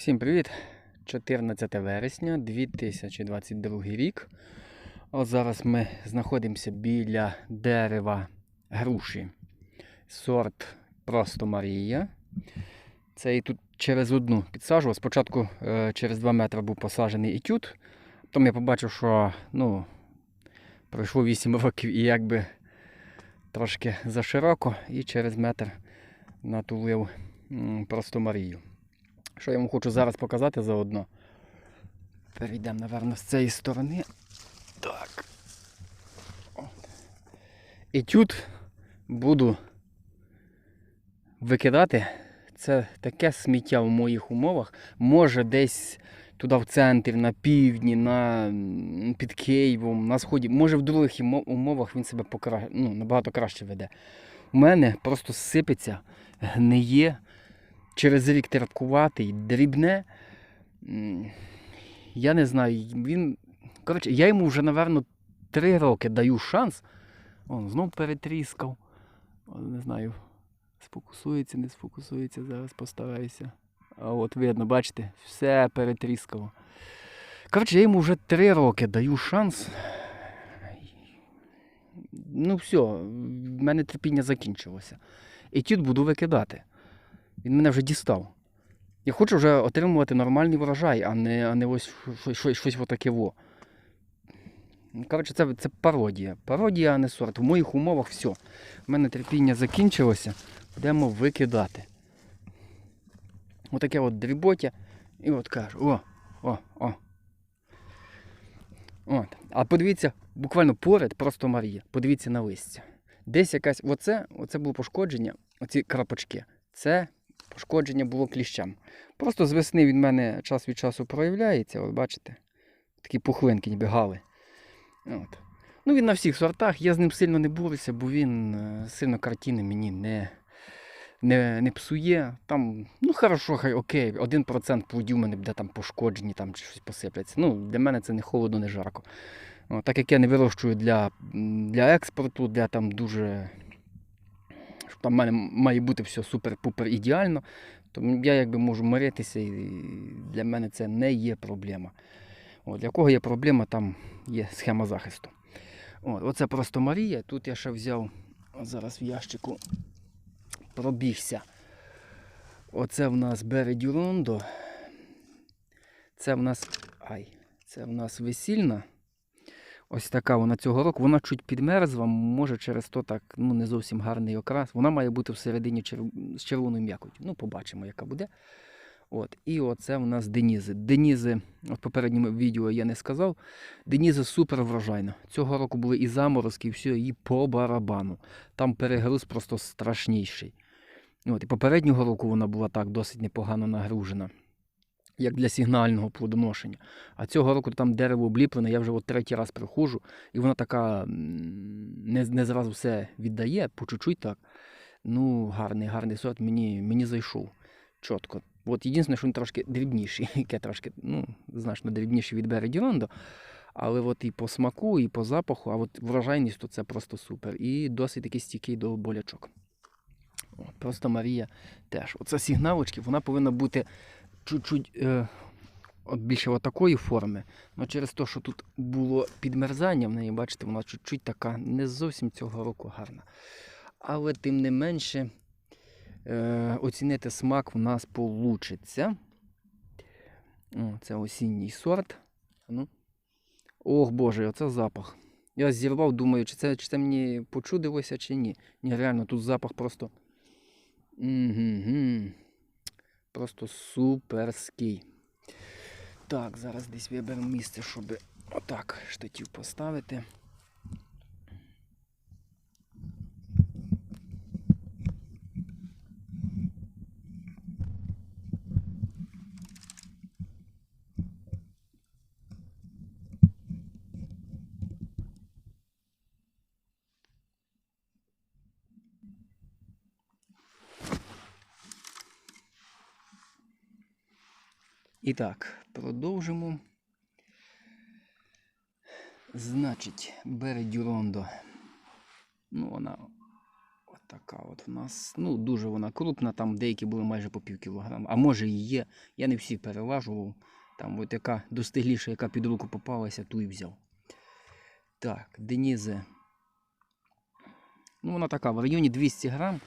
Всім привіт! 14 вересня 2022 рік. От зараз ми знаходимося біля дерева груші. Сорт Просто Марія. Це і тут через одну підсаджував. Спочатку е, через 2 метри був посаджений етюд. Потім я побачив, що ну, пройшло 8 років і якби трошки зашироко, і через метр натулив Просто Марію. Що я вам хочу зараз показати заодно. Перейдемо, напевно, з цієї сторони. Так. От. Етюд буду викидати. Це таке сміття в моїх умовах. Може десь туди в центрі, на півдні, на, під Києвом, на сході. Може в других умовах він себе покра... ну, набагато краще веде. У мене просто сипеться, гниє через рік терпкуватий, дрібне. Я не знаю, він. Коротше, я йому вже, напевно, три роки даю шанс. Он знов перетріскав. Не знаю, сфокусується, не сфокусується, зараз постараюся. А от видно, бачите, все перетріскало. Коротше, я йому вже три роки даю шанс. Ну, все, в мене терпіння закінчилося. І тут буду викидати. Він мене вже дістав. Я хочу вже отримувати нормальний врожай, а не, а не ось щось, щось, отаке во. Ну, Коротше, це, це пародія. Пародія, а не сорт. В моїх умовах все. У мене терпіння закінчилося. Будемо викидати. Отаке от дріботя. І от кажу, о, о, о. От. А подивіться, буквально поряд просто Марія. Подивіться на листя. Десь якась, оце, оце було пошкодження, оці крапочки. Це пошкодження було кліщем. Просто з весни він в мене час від часу проявляється, от бачите, такі пухлинки, ніби гали. От. Ну він на всіх сортах, я з ним сильно не борюся, бо він е, сильно картини мені не, не, не псує. Там, ну хорошо, хай окей, 1% плодів мене буде там пошкоджені, там чи щось посипляться. Ну, для мене це не холодно, не жарко. От, так як я не вирощую для, для експорту, для там дуже там в мене має бути все супер-пупер ідеально, то я якби можу миритися, і для мене це не є проблема. От, для кого є проблема, там є схема захисту. От, оце просто Марія. Тут я ще взяв зараз в ящику пробігся. Оце в нас Бере Дюрондо. Це в нас. Ай, це в нас весільна. Ось така вона цього року. Вона чуть підмерзла, може через то так ну, не зовсім гарний окрас. Вона має бути всередині черв- з червоною м'якотю. Ну, побачимо, яка буде. От. І оце у нас Денізи. Денізи, в попередньому відео я не сказав. Денізи супер врожайна. Цього року були і заморозки, і все, і по барабану. Там перегруз просто страшніший. От. І попереднього року вона була так досить непогано нагружена як для сигнального плодоношення. А цього року там дерево обліплене, я вже от третій раз приходжу, і вона така не, не зразу все віддає, по чуть-чуть так. Ну, гарний, гарний сорт, мені, мені зайшов чітко. От єдине, що він трошки дрібніший, яке трошки, ну, значно дрібніший від Бері Дюрандо. Але от і по смаку, і по запаху, а от врожайність то це просто супер. І досить такий стійкий до болячок. Просто Марія теж. Оце сигналочки, вона повинна бути чуть-чуть е, от більше такої форми. Ну через те, що тут було підмерзання в неї, бачите, вона чуть-чуть така не зовсім цього року гарна. Але тим не менше е, оцінити смак в нас. О, це осінній сорт. Ну. Ох Боже, оце запах. Я зірвав, думаю, чи це, чи це мені почудилося, чи ні. Ні, реально, тут запах просто. Угу. Просто суперський. Так, зараз десь виберемо місце, щоб отак штатів поставити. І так, продовжимо. Значить, бере Дюрондо. Ну, вона от така от в нас. Ну, дуже вона крупна, там деякі були майже по пів кілограма. А може і є. Я не всі переважував. Там от яка достигліша, яка під руку попалася, ту і взяв. Так, Денизе. Ну, вона така, в районі 200 грам.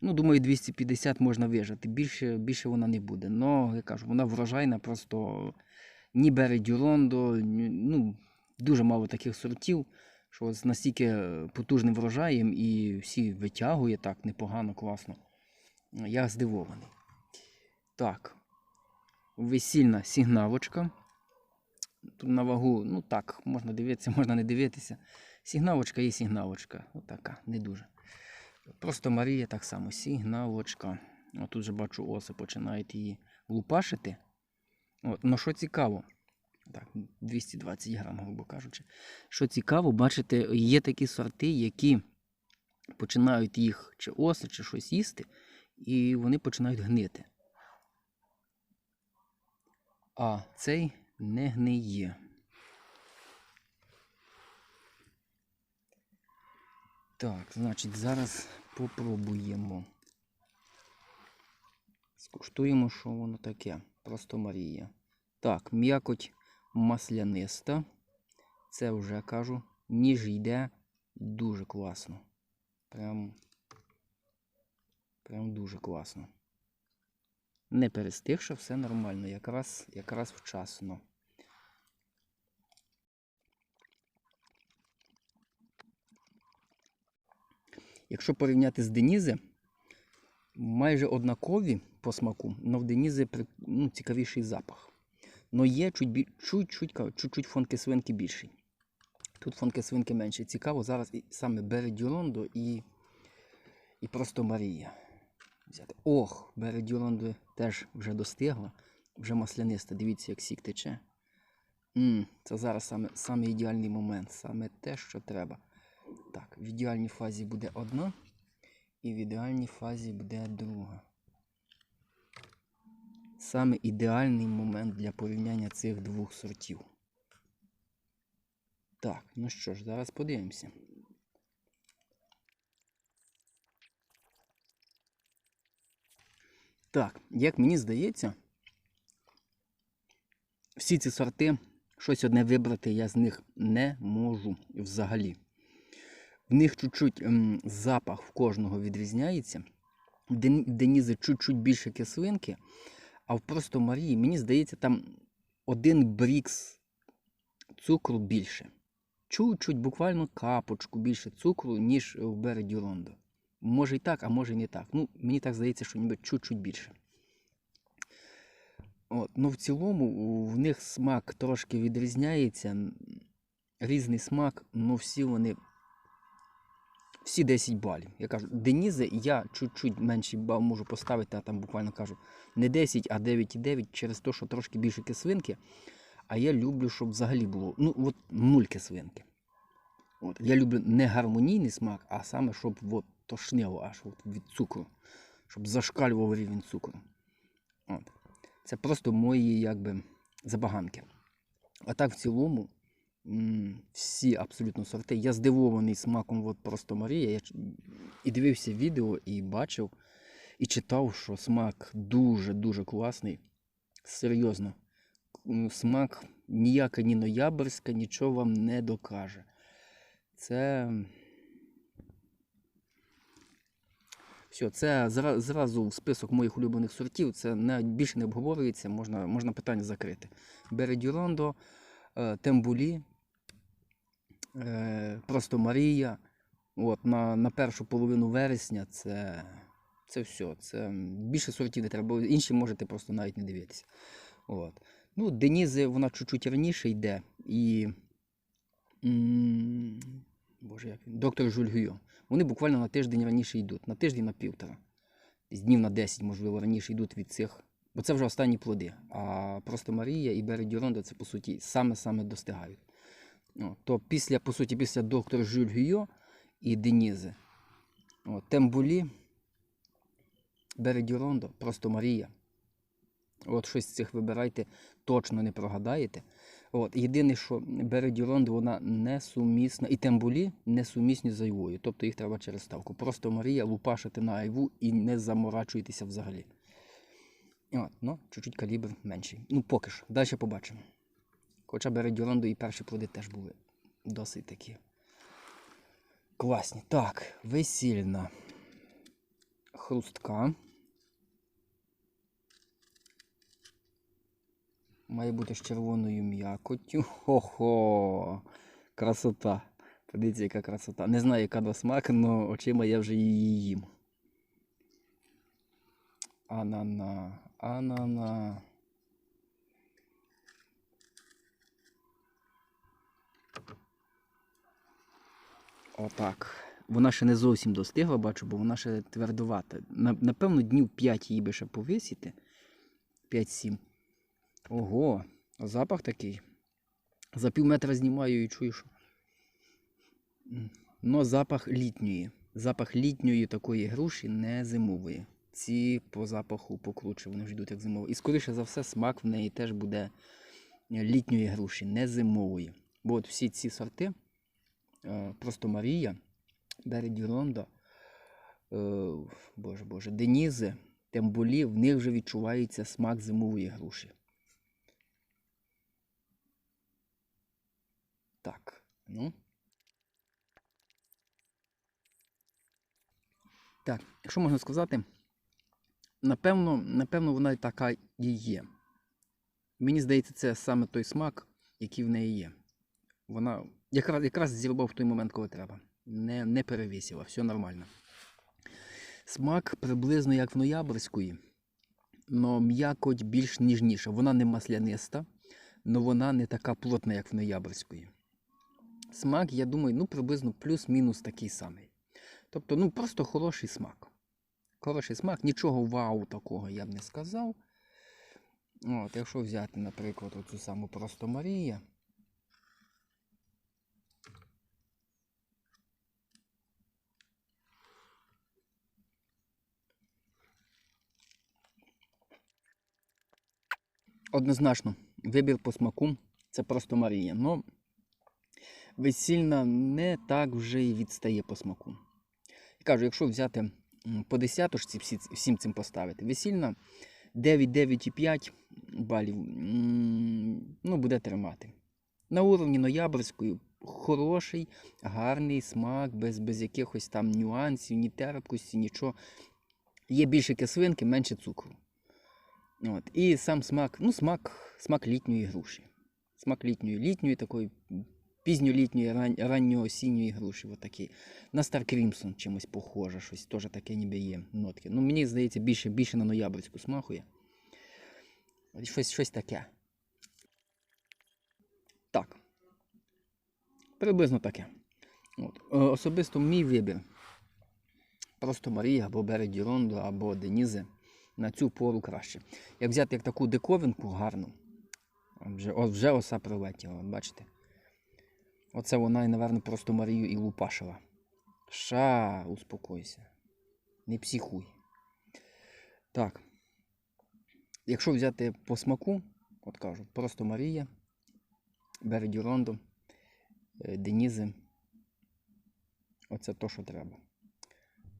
Ну, думаю, 250 можна вижати. Більше, більше вона не буде. Но, я кажу, вона врожайна, просто ні бере дюрондо, ну, дуже мало таких сортів, що з настільки потужним врожаєм і всі витягує так непогано, класно. Я здивований. Так. Весільна сигналочка. Тут на вагу, ну так, можна дивитися, можна не дивитися. Сигналочка є сигналочка. Отака, не дуже. Просто Марія так само, сигналочка. От тут же бачу, оси починають її лупашити. От, ну що цікаво, так, 220 грам, грубо кажучи. Що цікаво, бачите, є такі сорти, які починають їх чи оси, чи щось їсти, і вони починають гнити. А цей не гниє. Так, значить, зараз попробуємо. Скуштуємо, що воно таке. Просто Марія. Так, м'якоть масляниста. Це вже кажу, ніж йде дуже класно. Прям, прям дуже класно. Не перестигши, все нормально, якраз, якраз вчасно. Якщо порівняти з Денізе, майже однакові по смаку, але в Денізе ну, цікавіший запах. Но є чуть, чуть-чуть, чуть-чуть фон кислинки більший. Тут фон кислинки менший. Цікаво зараз і саме Бере Дюрондо і, і просто Марія. Взяти. Ох, Бере Дюрондо теж вже достигла, вже масляниста. Дивіться, як сік тече. м це зараз саме, саме ідеальний момент, саме те, що треба. Так, в ідеальній фазі буде одна, і в ідеальній фазі буде друга. Саме ідеальний момент для порівняння цих двох сортів. Так, ну що ж, зараз подивимося. Так, як мені здається, всі ці сорти, щось одне вибрати я з них не можу взагалі. В них чуть-чуть ем, запах в кожного відрізняється. В Денізи чуть-чуть більше кислинки, а в просто Марії, мені здається, там один брікс цукру більше. Чуть-чуть, буквально капочку більше цукру, ніж в Береді Рондо. Може і так, а може і не так. Ну, мені так здається, що ніби чуть-чуть більше. От, ну в цілому в них смак трошки відрізняється. Різний смак, ну всі вони. Всі 10 балів. Я кажу, Денізе я чуть-чуть менший бал можу поставити, а там буквально кажу не 10, а 9,9 через те, що трошки більше кислинки. А я люблю, щоб взагалі було ну, от нуль кислинки. От. Я люблю не гармонійний смак, а саме, щоб от, тошнило аж от, від цукру. Щоб зашкалював рівень цукру. От. Це просто мої якби, забаганки. А так в цілому, всі абсолютно сорти. Я здивований смаком от просто Марія. Я і дивився відео, і бачив, і читав, що смак дуже-дуже класний. Серйозно. Смак ніяка ні ноябрьська, нічого вам не докаже. Це. Все, це зразу в список моїх улюблених сортів. Це більше не обговорюється, можна, можна питання закрити. Бередюрондо, е, Тембулі, просто Марія. От, на, на першу половину вересня це, це все. Це більше сортів не треба, бо інші можете просто навіть не дивитися. От. Ну, Денізи, вона чуть-чуть раніше йде. І. Боже, як він? Доктор Гюйо. Вони буквально на тиждень раніше йдуть, на тиждень на півтора. Десь днів на 10, можливо, раніше йдуть від цих. Бо це вже останні плоди. А просто Марія і Бередюронда це, по суті, саме-саме достигають. То після, по суті, після доктора Жюль Гюйо і Денізи. О, Тембулі, Бередюрондо, просто Марія. От щось з цих вибирайте, точно не прогадаєте. От, єдине, що Бередіронд, вона несумісна, і тембулі несумісні з айвою. Тобто їх треба через ставку. Просто Марія лупашити на айву і не заморачуйтеся взагалі. От, ну, чуть-чуть калібр менший. Ну, поки що. Далі побачимо. Хоча Бередіронду і перші плоди теж були досить такі. Класні. Так, весільна хрустка. Має бути з червоною м'якоттю. Хо-хо! Красота. Подивіться, яка красота. Не знаю, яка до смак, але очима я вже її їм. Анана, анана. Отак. Вона ще не зовсім достигла, бачу, бо вона ще твердувата. Напевно, днів 5 її би ще повисіти. 5-7. Ого, запах такий. За пів метра знімаю і чую, що. Но запах літньої. Запах літньої такої груші не зимової. Ці по запаху покруче, вони ж йдуть як зимові. І скоріше за все, смак в неї теж буде літньої груші, не зимової. Бо от всі ці сорти, просто Марія, Береді Ронда, е, Боже Боже, Денізи, Тембулі, в них вже відчувається смак зимової груші. Так, ну. Так, що можна сказати? Напевно, напевно, вона така і є. Мені здається, це саме той смак, який в неї є. Вона якраз, якраз зірвав в той момент, коли треба. Не, не перевісила, все нормально. Смак приблизно як в ноябрьської, але м'якоть більш ніжніша. Вона не масляниста, але вона не така плотна, як в ноябрьської. Смак, я думаю, ну приблизно плюс-мінус такий самий. Тобто, ну просто хороший смак. Хороший смак, нічого вау такого я б не сказав. От, якщо взяти, наприклад, оцю саму просто Марія. Однозначно, вибір по смаку це просто Марія. Ну, весільна не так вже і відстає по смаку. Я кажу, якщо взяти по десяточці всі, всім цим поставити, весільна 9-9,5 балів ну, буде тримати. На уровні ноябрьської хороший, гарний смак, без, без якихось там нюансів, ні терпкості, нічого. Є більше кислинки, менше цукру. От. І сам смак, ну, смак, смак літньої груші. Смак літньої, літньої такої пізньолітньої, ран, ранньоосінньої груші. От такий. На Star Crimson чимось похоже, щось теж таке ніби є нотки. Ну, мені здається, більше, більше на ноябрьську смахує. От Щось, щось таке. Так. Приблизно таке. От. Е, Особисто мій вибір. Просто Марія або Береді Рондо, або Денізе на цю пору краще. Як взяти як таку диковинку гарну, вже, от вже оса прилетіла, бачите? Оце вона, і, напевно, просто Марію і лупашила. Ша, успокойся. Не психуй. Так. Якщо взяти по смаку, от кажу, просто Марія, Береді Рондо, е, Денізи. Оце то, що треба.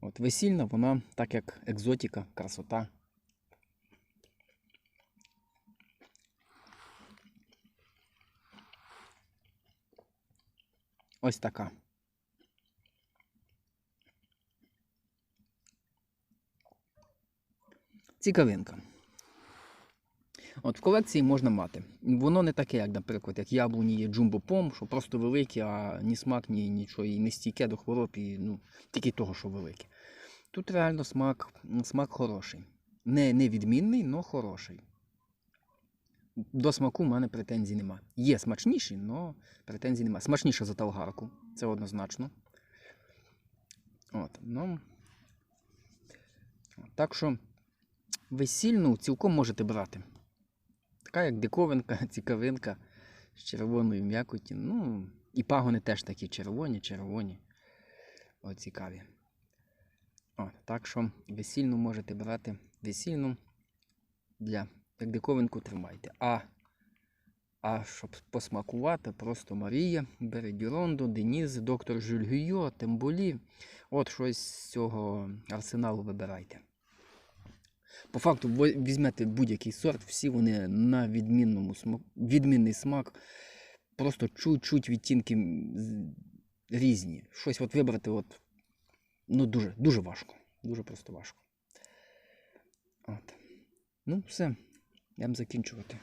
От весільна, вона так як екзотика, красота. Ось така. Цікавинка. От в колекції можна мати. Воно не таке, як, наприклад, як яблуні є джумбо-пом, що просто великі, а ні смак, ні нічого, і не стійке до хвороб, і ну, тільки того, що велике. Тут реально смак, смак хороший. Не, не відмінний, але хороший. До смаку в мене претензій нема. Є смачніші, але претензій нема. Смачніше за талгарку, це однозначно. От, ну. Так що весільну цілком можете брати. Така як диковинка, цікавинка з червоною м'якоті. Ну, і пагони теж такі червоні, червоні. О, цікаві. От, так що весільну можете брати весільну для як диковинку тримайте. А А щоб посмакувати, просто Марія, Бередірондо, Деніз, доктор Жюль Гюйо, Темболі. От щось з цього арсеналу вибирайте. По факту, візьмете будь-який сорт, всі вони на відмінному смак, відмінний смак. Просто чуть-чуть відтінки різні. Щось от вибрати, от, ну, дуже, дуже важко. Дуже просто важко. От. Ну, все, йдемо закінчувати.